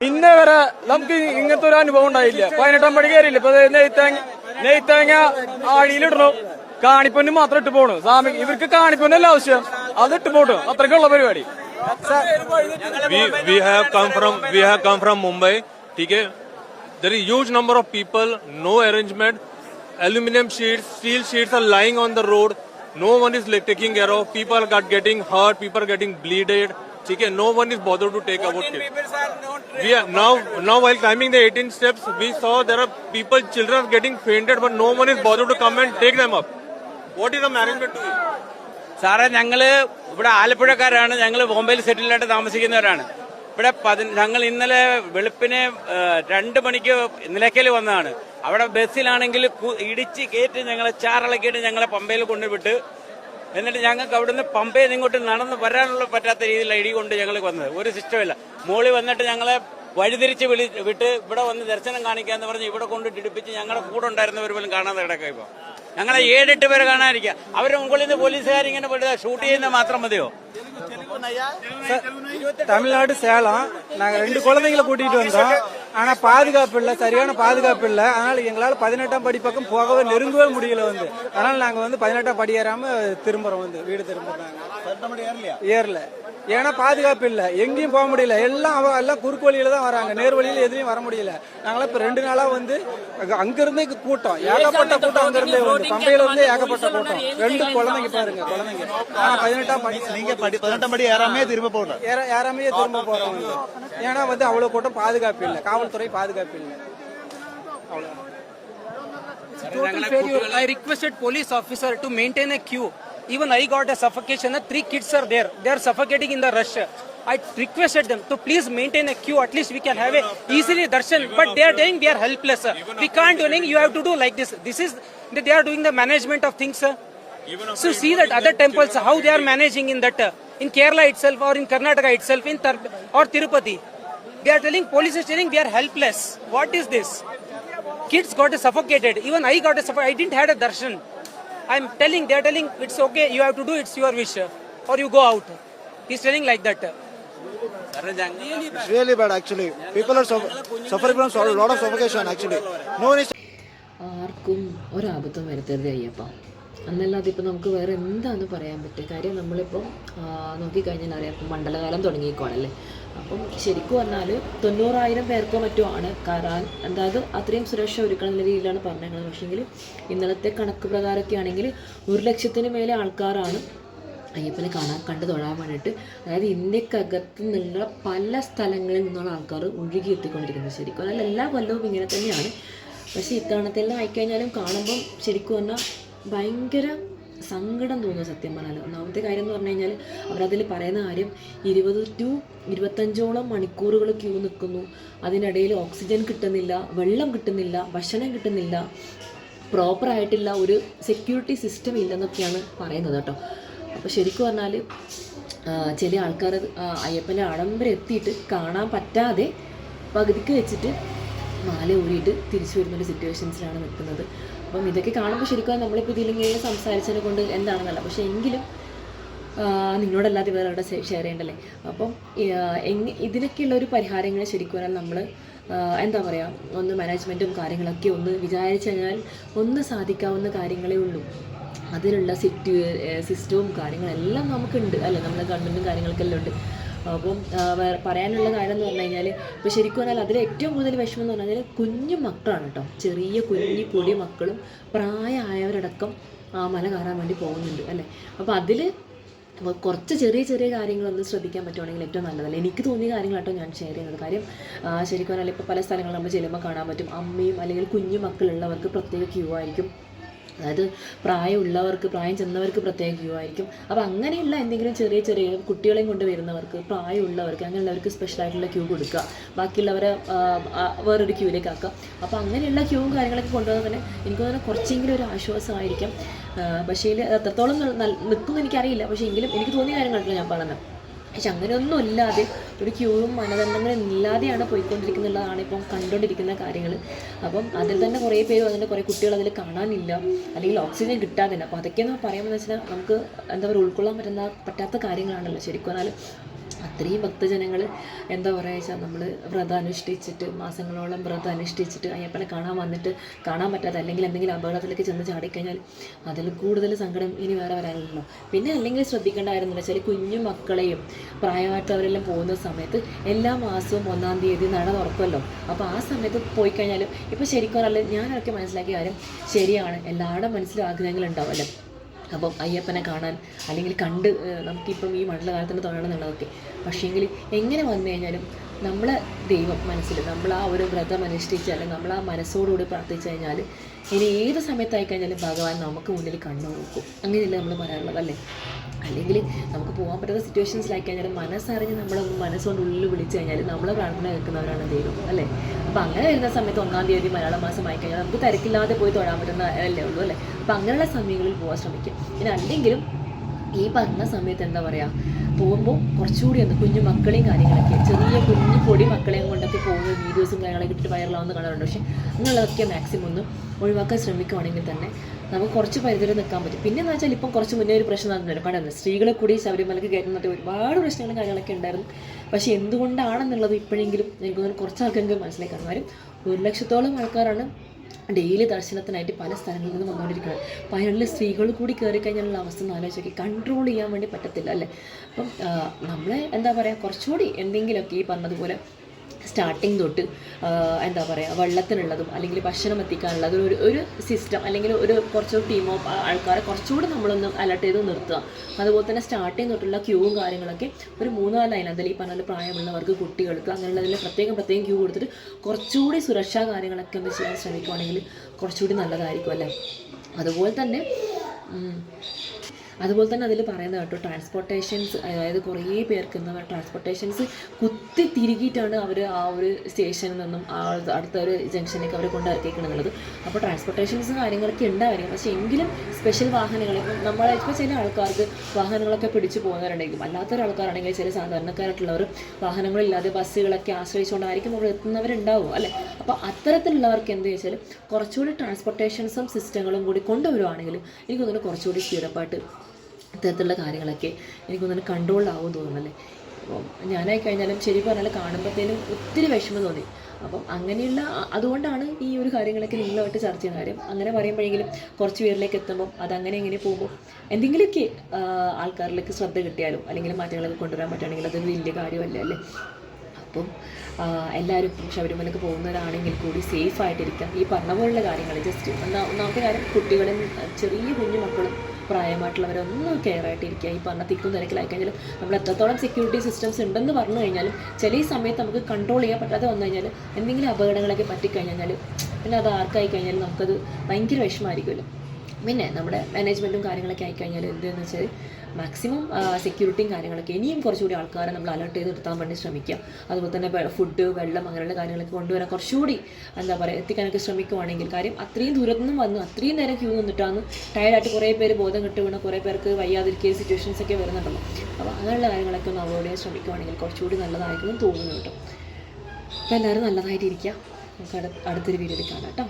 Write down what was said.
ഇന്നേ വരെ നമുക്ക് ഇങ്ങനത്തെ ഒരു അനുഭവം ഉണ്ടായില്ല പതിനെട്ടാം പടി കയറിയില്ല ഇപ്പൊ നെയ്ത്തേങ്ങ നെയ്ത്തേങ്ങ ആടിയിലിടണം കാണിപ്പൊന്നും മാത്രം ഇട്ട് പോണു സാമി ഇവർക്ക് കാണിപ്പൊന്നല്ല ആവശ്യം അത് ഇട്ട് പോട്ടു അത്രയ്ക്കുള്ള പരിപാടി we have come from we have come from Mumbai. Okay, there is huge number of people, no arrangement. Aluminium sheets, steel sheets are lying on the road. No one is like, taking care of. People are getting hurt. People are getting bleeded. ठीक है No one is bothered to take about it. We are now now while climbing the 18 steps, we saw there are people, children are getting fainted, but no one is bothered to come and take them up. What is the management doing? സാറേ ഞങ്ങള് ഇവിടെ ആലപ്പുഴക്കാരാണ് ഞങ്ങൾ ബോംബെയിൽ സെറ്റിലായിട്ട് താമസിക്കുന്നവരാണ് ഇവിടെ പതി- ഞങ്ങൾ ഇന്നലെ വെളുപ്പിന് ഏ, രണ്ട് മണിക്ക് നിലയ്ക്കൽ വന്നതാണ് അവിടെ ബസ്സിലാണെങ്കിൽ കു- ഇടിച്ച് കയറ്റി ഞങ്ങളെ ചാറിളക്കിയിട്ട് ഞങ്ങളെ പമ്പയിൽ കൊണ്ടുവിട്ട് എന്നിട്ട് ഞങ്ങൾക്ക് അവിടുന്ന് പമ്പയിൽ നിന്ന് ഇങ്ങോട്ട് നടന്ന് വരാനുള്ള പറ്റാത്ത രീതിയിലുള്ള ഇടി കൊണ്ട് ഞങ്ങൾ വന്നത് ഒരു സിസ്റ്റമില്ല മോളി വന്നിട്ട് ഞങ്ങളെ വഴിതിരിച്ച് വിളി വിട്ട് ഇവിടെ വന്ന് ദർശനം കാണിക്കാന്ന് പറഞ്ഞ് ഇവിടെ കൊണ്ട് ഇടിപ്പിച്ച് ഞങ്ങളുടെ കൂടെ ഉണ്ടായിരുന്നവർ പോലും കാണാതെ കിടക്കുക ഇപ്പൊ ഞങ്ങളെ ഏഴെട്ട് പേര് കാണാതിരിക്കുക അവരുടെ മുകളിൽ നിന്ന് പോലീസുകാർ ഇങ്ങനെ പോയിട്ട് ഷൂട്ട് ചെയ്യുന്നത് മാത്രം മതിയോ தமிழ்நாடு சேலம் நாங்க ரெண்டு குழந்தைங்களை கூட்டிட்டு வந்தோம் ஆனா பாதுகாப்பு இல்ல சரியான பாதுகாப்பு இல்ல. அதனால எங்களால பதினெட்டாம் படி பக்கம் போகவே நெருங்கவே முடியல வந்து. அதனால நாங்க வந்து பதினெட்டாம் படி ஏறாம திரும்புறோம் வந்து வீடு திரும்புறாங்க ஏறல. ஏன்னா பாதுகாப்பு இல்ல எங்கேயும் போக முடியல. எல்லாம் அவ- எல்லாம் குறுக்கு வழியில தான் வராங்க. நேர் வழியில எதுலயும் வர முடியல. நாங்களாம் இப்ப ரெண்டு நாளா வந்து அங்க- அங்க இருந்தே கூட்டம். ஏகப்பட்ட கூட்டம் அங்க இருந்தே வந்து. பம்பையில இருந்தே ஏகப்பட்ட கூட்டம். ரெண்டு குழந்தைங்க பாருங்க குழந்தைங்க. ஆனா பதினெட்டாம் படி. நீங்க படி பதினெட்டாம் படி ஏறாமே திரும்ப போகணும் ஏற- ஏறாமையே திரும்ப போறோம் ஏன்னா வந்து அவ்வளவு கூட்டம் பாதுகாப்பு இல்லை. காவல்துறை பாதுகாப்பு இல்லை total failure. I requested police officer to maintain a queue. Even I got a suffocation. uh, Three kids are there. They are suffocating in the rush. I requested them to please maintain a queue. At least we can have a easily darshan. But they are saying we are helpless. sir. We can't do anything. You have to do like this. This is they are doing the management of things. sir. So see that other temples how they are managing in that uh, in Kerala itself or in Karnataka itself in Tar- or Tirupati. They are telling police is telling we are helpless. What is this? kids got suffocated. Even I got a suffo- I didn't had a darshan. I'm telling, they're telling it's okay, you have to do, it's your wish. Or you go out. He's telling like that. കാരണം ഞങ്ങൾ It's really bad actually. People are suffer- suffering from a lot of suffocation actually. No one is ആർക്കും ഒരാപത്തും വരുത്തരുത് അയ്യപ്പ എന്നല്ലാതെ ഇപ്പം നമുക്ക് വേറെ എന്താന്ന് പറയാൻ പറ്റുക കാര്യം നമ്മളിപ്പം ആ, നോക്കിക്കഴിഞ്ഞാൽ അറിയാം ഇപ്പം മണ്ഡലകാലം തുടങ്ങിക്കോണല്ലേ അപ്പം ശരിക്കും പറഞ്ഞാൽ തൊണ്ണൂറായിരം പേർക്കോ മറ്റോ ആണ് കാരണം അതായത് അത്രയും സുരക്ഷ ഒരുക്കണം എന്ന രീതിയിലാണ് പറഞ്ഞത് പക്ഷേങ്കിൽ ഇന്നലത്തെ കണക്ക് പ്രകാരമൊക്കെ ആണെങ്കിൽ ഒരു ലക്ഷത്തിന് മേലെ ആൾക്കാരാണ് അയ്യപ്പനെ കാണാൻ കണ്ടു തൊഴാൻ വേണ്ടിയിട്ട്. അതായത് ഇന്ത്യക്കകത്ത് നിന്നുള്ള പല സ്ഥലങ്ങളിൽ നിന്നുള്ള ആൾക്കാർ ഒഴുകി എത്തിക്കൊണ്ടിരിക്കുന്നത്. ശരിക്കും അതായത് എല്ലാ കൊല്ലവും ഇങ്ങനെ തന്നെയാണ്. പക്ഷേ ഇത്തവണത്തെല്ലാം ആയിക്കഴിഞ്ഞാലും കാണുമ്പം ശരിക്കും പറഞ്ഞാൽ ഭയങ്കര സങ്കടം തോന്നുന്നു സത്യം പറഞ്ഞാൽ ഒന്നാമത്തെ കാര്യം എന്ന് പറഞ്ഞു കഴിഞ്ഞാൽ അവരതിൽ പറയുന്ന കാര്യം ഇരുപത് ടു ഇരുപത്തഞ്ചോളം മണിക്കൂറുകൾ ക്യൂ നിൽക്കുന്നു. അതിനിടയിൽ ഓക്സിജൻ കിട്ടുന്നില്ല വെള്ളം കിട്ടുന്നില്ല ഭക്ഷണം കിട്ടുന്നില്ല പ്രോപ്പറായിട്ടുള്ള ഒരു സെക്യൂരിറ്റി സിസ്റ്റം ഇല്ലെന്നൊക്കെയാണ് പറയുന്നത് കേട്ടോ. അപ്പോൾ ശരിക്കും പറഞ്ഞാൽ ചില ആൾക്കാർ അയ്യപ്പന്റെ ആഡംബരം എത്തിയിട്ട് കാണാൻ പറ്റാതെ പകുതിക്ക് വെച്ചിട്ട് മാല ഊരിയിട്ട് തിരിച്ചു വരുന്നൊരു സിറ്റുവേഷൻസിലാണ് നിൽക്കുന്നത്. അപ്പം ഇതൊക്കെ കാണുമ്പോൾ ശരിക്കും നമ്മളിപ്പോൾ ഇതിലിങ്ങനെ സംസാരിച്ചതിനെ കൊണ്ട് എന്താണെന്നല്ല പക്ഷേ എങ്കിലും നിങ്ങളോടല്ലാതെ വേറെ അവിടെ ഷെയർ ചെയ്യണ്ടല്ലേ? അപ്പം ഇതിനൊക്കെയുള്ള ഒരു പരിഹാരങ്ങൾ ശരിക്കും പറഞ്ഞാൽ നമ്മൾ എന്താ പറയുക ഒന്ന് മാനേജ്മെന്റും കാര്യങ്ങളൊക്കെ ഒന്ന് വിചാരിച്ചു കഴിഞ്ഞാൽ ഒന്ന് സാധിക്കാവുന്ന കാര്യങ്ങളേ ഉള്ളൂ. അതിനുള്ള സിറ്റ് സിസ്റ്റവും കാര്യങ്ങളെല്ലാം നമുക്കുണ്ട്. അല്ലേ? നമ്മുടെ ഗവൺമെന്റും കാര്യങ്ങൾക്കെല്ലാം ഉണ്ട്. അപ്പം വേറെ പറയാനുള്ള കാര്യം എന്ന് പറഞ്ഞു കഴിഞ്ഞാൽ ഇപ്പോൾ ശരിക്കും പറഞ്ഞാൽ അതിൽ ഏറ്റവും കൂടുതൽ വിഷമം എന്ന് പറഞ്ഞാൽ കുഞ്ഞു മക്കളാണ് കേട്ടോ. ചെറിയ കുഞ്ഞു പൊടി മക്കളും പ്രായമായവരടക്കം ആ മല കയറാൻ വേണ്ടി പോകുന്നുണ്ട് അല്ലേ? അപ്പോൾ അതിൽ അപ്പോൾ കുറച്ച് ചെറിയ ചെറിയ കാര്യങ്ങളൊന്ന് ശ്രദ്ധിക്കാൻ പറ്റുവാണെങ്കിൽ ഏറ്റവും നല്ലതല്ല? എനിക്ക് തോന്നിയ കാര്യങ്ങളാട്ടോ ഞാൻ ഷെയർ ചെയ്യുന്നത്. കാര്യം ശരിക്കും പറഞ്ഞാൽ ഇപ്പോൾ പല സ്ഥലങ്ങളിൽ നമ്മൾ ചെല്ലുമ്പോൾ കാണാൻ പറ്റും. അമ്മയും അല്ലെങ്കിൽ കുഞ്ഞു മക്കളുള്ളവർക്ക് പ്രത്യേക ക്യൂ ആയിരിക്കും. അതായത് പ്രായമുള്ളവർക്ക് പ്രായം ചെന്നവർക്ക് പ്രത്യേക ക്യൂ ആയിരിക്കും അപ്പോൾ അങ്ങനെയുള്ള എന്തെങ്കിലും ചെറിയ ചെറിയ കുട്ടികളെയും കൊണ്ട് വരുന്നവർക്ക് പ്രായമുള്ളവർക്ക് അങ്ങനെയുള്ളവർക്ക് സ്പെഷ്യലായിട്ടുള്ള ക്യൂ കൊടുക്കുക. ബാക്കിയുള്ളവരെ വേറൊരു ക്യൂവിലേക്ക് ആക്കുക. അപ്പോൾ അങ്ങനെയുള്ള ക്യൂവും കാര്യങ്ങളൊക്കെ കൊണ്ടുവന്നാൽ തന്നെ എനിക്ക് തന്നെ കുറച്ചെങ്കിലും ഒരു ആശ്വാസമായിരിക്കും. പക്ഷേ എത്രത്തോളം നിൽക്കുമെന്ന് എനിക്കറിയില്ല. പക്ഷേ എങ്കിലും എനിക്ക് തോന്നിയ കാര്യങ്ങളാണ് ഞാൻ പറയുന്നത് പക്ഷെ അങ്ങനെയൊന്നും ഇല്ലാതെ ഒരു ക്യൂവും മാനദണ്ഡങ്ങളും ഇല്ലാതെയാണ് പോയിക്കൊണ്ടിരിക്കുന്നുള്ളതാണ് ഇപ്പം കണ്ടുകൊണ്ടിരിക്കുന്ന കാര്യങ്ങൾ അപ്പം അതിൽ തന്നെ കുറേ പേര് അതിന്റെ കുറേ കുട്ടികൾ അതിൽ കാണാനില്ല. അല്ലെങ്കിൽ ഓക്സിജൻ കിട്ടാതില്ല അപ്പോൾ അതൊക്കെയെന്ന് പറയുമ്പോൾ വെച്ചാൽ നമുക്ക് എന്താ പറയുക ഉൾക്കൊള്ളാൻ പറ്റുന്ന പറ്റാത്ത കാര്യങ്ങളാണല്ലോ ശരിക്കും പറഞ്ഞാൽ. അത്രയും ഭക്തജനങ്ങൾ എന്താ പറയുക വെച്ചാൽ നമ്മൾ വ്രതം അനുഷ്ഠിച്ചിട്ട് മാസങ്ങളോളം വ്രതം അനുഷ്ഠിച്ചിട്ട് അയ്യപ്പനെ കാണാൻ വന്നിട്ട് കാണാൻ പറ്റാതെ അല്ലെങ്കിൽ എന്തെങ്കിലും അപകടത്തിലേക്ക് ചെന്ന് ചാടിക്കഴിഞ്ഞാൽ അതിൽ കൂടുതൽ സങ്കടം ഇനി വേറെ വരാനില്ലല്ലോ. പിന്നെ അല്ലെങ്കിൽ ശ്രദ്ധിക്കേണ്ട കാര്യം എന്ന് വെച്ചാൽ കുഞ്ഞു മക്കളെയും പ്രായമായിട്ടവരെല്ലാം പോകുന്ന സമയത്ത് എല്ലാ മാസവും ഒന്നാം തീയതി നട തുറക്കുമല്ലോ അപ്പോൾ ആ സമയത്ത് പോയി കഴിഞ്ഞാലും ഇപ്പോൾ ശരിക്കും പറഞ്ഞാൽ ഞാനൊക്കെ മനസ്സിലാക്കിയ കാര്യം ശരിയാണ്. എല്ലാവരുടെ മനസ്സിലും ആഗ്രഹങ്ങൾ ഉണ്ടാവുമല്ലോ അപ്പം അയ്യപ്പനെ കാണാൻ അല്ലെങ്കിൽ കണ്ട് നമുക്കിപ്പം ഈ മണ്ഡലകാലത്തിന് തൊഴണം എന്നുള്ളതൊക്കെ പക്ഷേങ്കിൽ എങ്ങനെ വന്നു കഴിഞ്ഞാലും നമ്മളെ ദൈവം മനസ്സിൽ നമ്മൾ ആ ഒരു വ്രതം അനുഷ്ഠിച്ച് അല്ലെങ്കിൽ നമ്മൾ ആ മനസ്സോടുകൂടി പ്രാർത്ഥിച്ചു കഴിഞ്ഞാൽ ഇനി ഏത് സമയത്തായി കഴിഞ്ഞാലും ഭഗവാൻ നമുക്ക് മുന്നിൽ കണ്ണു നോക്കും. അങ്ങനെയല്ലേ നമ്മൾ പറയാറുള്ളത് അല്ലേ? അല്ലെങ്കിൽ നമുക്ക് പോകാൻ പറ്റാത്ത സിറ്റുവേഷൻസിലായി കഴിഞ്ഞാൽ മനസ്സറിഞ്ഞ് നമ്മളെ മനസ്സുകൊണ്ട് ഉള്ളിൽ വിളിച്ചു കഴിഞ്ഞാൽ നമ്മളെ പ്രാർത്ഥന കേൾക്കുന്നവരാണ് ദൈവം അല്ലേ? അപ്പം അങ്ങനെ വരുന്ന സമയത്ത് ഒന്നാം തീയതി മലയാള മാസം ആയി കഴിഞ്ഞാൽ നമുക്ക് തിരക്കില്ലാതെ പോയി തൊഴാൻ പറ്റുന്ന അല്ലേ ഉള്ളൂ അല്ലേ? അപ്പം അങ്ങനെയുള്ള സമയങ്ങളിൽ പോകാൻ ശ്രമിക്കും. പിന്നെ അല്ലെങ്കിലും ഈ പറഞ്ഞ സമയത്ത് എന്താ പറയുക പോകുമ്പോൾ കുറച്ചുകൂടി ഒന്ന് കുഞ്ഞു മക്കളെയും കാര്യങ്ങളൊക്കെ ചെറിയ കുഞ്ഞു പൊടി മക്കളെയും കൊണ്ടൊക്കെ പോകുന്ന വീഡിയോസും കാര്യങ്ങളൊക്കെ ഇട്ടിട്ട് വൈറലാവുന്ന കാണാറുണ്ട്. പക്ഷേ അങ്ങനെയുള്ളതൊക്കെ മാക്സിമം ഒന്ന് ഒഴിവാക്കാൻ ശ്രമിക്കുവാണെങ്കിൽ തന്നെ നമുക്ക് കുറച്ച് പരിധിയിൽ നിൽക്കാൻ പറ്റും. പിന്നെ എന്ന് വെച്ചാൽ ഇപ്പം കുറച്ച് മുന്നേ ഒരു പ്രശ്നം നടന്നിട്ടുണ്ട്. കണ്ടായിരുന്നു സ്ത്രീകളെ കൂടി ശബരിമലക്ക് കയറ്റുന്നിട്ട് ഒരുപാട് പ്രശ്നങ്ങളും കാര്യങ്ങളൊക്കെ ഉണ്ടായിരുന്നു. പക്ഷേ എന്തുകൊണ്ടാണെന്നുള്ളത് ഇപ്പോഴെങ്കിലും എനിക്ക് തോന്നുന്നു കുറച്ച് ആൾക്കാർക്ക് മനസ്സിലാക്കാൻ ഒരു ലക്ഷത്തോളം ആൾക്കാരാണ് ഡെയിലി ദർശനത്തിനായിട്ട് പല സ്ഥലങ്ങളിൽ നിന്ന് വന്നുകൊണ്ടിരിക്കുന്നത് അതിനുള്ള സ്ത്രീകൾ കൂടി കയറി കഴിഞ്ഞാലുള്ള അവസ്ഥ ഒന്ന് ആലോചിച്ച് നോക്കി. കൺട്രോൾ ചെയ്യാൻ വേണ്ടി പറ്റത്തില്ല അല്ലേ? അപ്പം നമ്മളെ എന്താ പറയുക കുറച്ചുകൂടി എന്തെങ്കിലുമൊക്കെ ഈ പറഞ്ഞതുപോലെ സ്റ്റാർട്ടിങ് തൊട്ട് എന്താ പറയുക വെള്ളത്തിനുള്ളതും അല്ലെങ്കിൽ ഭക്ഷണം എത്തിക്കാനുള്ളതും ഒരു ഒരു സിസ്റ്റം അല്ലെങ്കിൽ ഒരു കുറച്ച് ടീമോ ആൾക്കാരെ കുറച്ചുകൂടി നമ്മളൊന്ന് അലർട്ട് ചെയ്ത് നിർത്തുക. അതുപോലെ തന്നെ സ്റ്റാർട്ടിങ് തൊട്ടുള്ള ക്യൂവും കാര്യങ്ങളൊക്കെ ഒരു മൂന്നാൽ ലൈൻ അതിൽ ഈ പറഞ്ഞ പ്രായമുള്ളവർക്ക് കുട്ടികൾക്ക് അങ്ങനെയുള്ളതിൽ പ്രത്യേകം പ്രത്യേകം ക്യൂ കൊടുത്തിട്ട് കുറച്ചുകൂടി സുരക്ഷാ കാര്യങ്ങളൊക്കെ ഒന്ന് ചെയ്യാൻ ശ്രമിക്കുവാണെങ്കിൽ കുറച്ചുകൂടി നല്ലതായിരിക്കും അല്ലേ? അതുപോലെ തന്നെ അതുപോലെ തന്നെ അതിൽ പറയുന്നത് കേട്ടോ ട്രാൻസ്പോർട്ടേഷൻസ് അതായത് കുറേ പേർക്ക് എന്താ ട്രാൻസ്പോർട്ടേഷൻസ് കുത്തി തിരികിയിട്ടാണ് അവർ ആ ഒരു സ്റ്റേഷനിൽ നിന്നും ആ അടുത്ത ഒരു ജംഗ്ഷനിലേക്ക് അവർ കൊണ്ടിറക്കിക്കണമെന്നുള്ളത് അപ്പോൾ ട്രാൻസ്പോർട്ടേഷൻസ് കാര്യങ്ങളൊക്കെ ഉണ്ടായിരിക്കും. പക്ഷേ എങ്കിലും സ്പെഷ്യൽ വാഹനങ്ങൾ ഇപ്പം നമ്മളെ ഇപ്പോൾ ചില ആൾക്കാർക്ക് വാഹനങ്ങളൊക്കെ പിടിച്ചു പോകുന്നവരുണ്ടെങ്കിലും അല്ലാത്തൊരാൾക്കാരാണെങ്കിൽ ചില സാധാരണക്കാരായിട്ടുള്ളവർ വാഹനങ്ങളില്ലാതെ ബസ്സുകളൊക്കെ ആശ്രയിച്ചുകൊണ്ടായിരിക്കും അവിടെ എത്തുന്നവരുണ്ടാവും അല്ലേ? അപ്പോൾ അത്തരത്തിലുള്ളവർക്ക് എന്ത് വെച്ചാൽ കുറച്ചുകൂടി ട്രാൻസ്പോർട്ടേഷൻസും സിസ്റ്റങ്ങളും കൂടി കൊണ്ടുവരുവാണെങ്കിൽ എനിക്ക് തോന്നുന്നു കുറച്ചുകൂടി സ്പീഡപ്പായിട്ട് ഇത്തരത്തിലുള്ള കാര്യങ്ങളൊക്കെ എനിക്ക് തോന്നുന്നു കൺട്രോളിലാവും തോന്നുന്നല്ലേ? അപ്പം ഞാനായി കഴിഞ്ഞാലും ശരി പറഞ്ഞാൽ കാണുമ്പോഴത്തേനും ഒത്തിരി വിഷമം തോന്നി. അപ്പം അങ്ങനെയുള്ള അതുകൊണ്ടാണ് ഈ ഒരു കാര്യങ്ങളൊക്കെ നിങ്ങളുമായിട്ട് ചർച്ച ചെയ്യുന്ന കാര്യം. അങ്ങനെ പറയുമ്പോഴെങ്കിലും കുറച്ച് പേരിലേക്ക് എത്തുമ്പോൾ അതങ്ങനെ ഇങ്ങനെ പോകുമ്പോൾ എന്തെങ്കിലുമൊക്കെ ആൾക്കാരിലേക്ക് ശ്രദ്ധ കിട്ടിയാലും അല്ലെങ്കിൽ മാറ്റങ്ങളൊക്കെ കൊണ്ടുവരാൻ പറ്റുകയാണെങ്കിൽ അതൊരു വലിയ കാര്യമല്ല അല്ലേ? അപ്പം എല്ലാവരും ശബരിമലക്ക് പോകുന്നവരാണെങ്കിൽ കൂടി സേഫ് ആയിട്ടിരിക്കാം. ഈ പറഞ്ഞ പോലുള്ള കാര്യങ്ങൾ ജസ്റ്റ് ഒന്നാ ഒന്നാമത്തെ കാര്യം കുട്ടികളും ചെറിയ കുഞ്ഞു മക്കളും പ്രായമായിട്ടുള്ളവരൊന്നും കെയർ ആയിട്ടിരിക്കുക ഈ പറഞ്ഞ തിക്കും തിരക്കിലായി കഴിഞ്ഞാൽ നമ്മൾ എത്രത്തോളം സെക്യൂരിറ്റി സിസ്റ്റംസ് ഉണ്ടെന്ന് പറഞ്ഞു കഴിഞ്ഞാലും ചില ഈ സമയത്ത് നമുക്ക് കൺട്രോൾ ചെയ്യാൻ പറ്റാതെ വന്നു കഴിഞ്ഞാൽ എന്തെങ്കിലും അപകടങ്ങളൊക്കെ പറ്റിക്കഴിഞ്ഞാൽ പിന്നെ അത് ആർക്കായി കഴിഞ്ഞാലും നമുക്കത് ഭയങ്കര വിഷമമായിരിക്കുമല്ലോ. പിന്നെ നമ്മുടെ മാനേജ്മെന്റും കാര്യങ്ങളൊക്കെ ആയിക്കഴിഞ്ഞാൽ എന്തെന്ന് വെച്ചാൽ മാക്സിമം സെക്യൂരിറ്റിയും കാര്യങ്ങളൊക്കെ ഇനിയും കുറച്ചുകൂടി ആൾക്കാരെ നമ്മൾ അലേർട്ട് ചെയ്ത് നിർത്താൻ വേണ്ടി ശ്രമിക്കുക. അതുപോലെ തന്നെ ഫുഡ് വെള്ളം അങ്ങനെയുള്ള കാര്യങ്ങളൊക്കെ കൊണ്ടുവരാൻ കുറച്ചുകൂടി എന്താ പറയുക എത്തിക്കാനൊക്കെ ശ്രമിക്കുവാണെങ്കിൽ കാര്യം അത്രയും ദൂരത്തു നിന്നും വന്നു അത്രയും നേരം ക്യൂ നിന്നിട്ടാണ് ടയർഡായിട്ട് കുറേ പേര് ബോധം കെട്ട് വീണ് കുറേ പേർക്ക് വയ്യാതിരിക്കുന്ന സിറ്റുവേഷൻസ് ഒക്കെ വരുന്നുണ്ടല്ലോ. അപ്പോൾ അങ്ങനെയുള്ള കാര്യങ്ങളൊക്കെ ഒന്ന് അവോയ്ഡ് ചെയ്യാൻ ശ്രമിക്കുവാണെങ്കിൽ കുറച്ചുകൂടി നല്ലതായിരിക്കും തോന്നുന്നു കേട്ടോ. അപ്പോൾ എല്ലാവരും നല്ലതായിട്ടിരിക്കുക. നമുക്ക് അടുത്തൊരു വീഡിയോയിൽ കാണാം കേട്ടോ.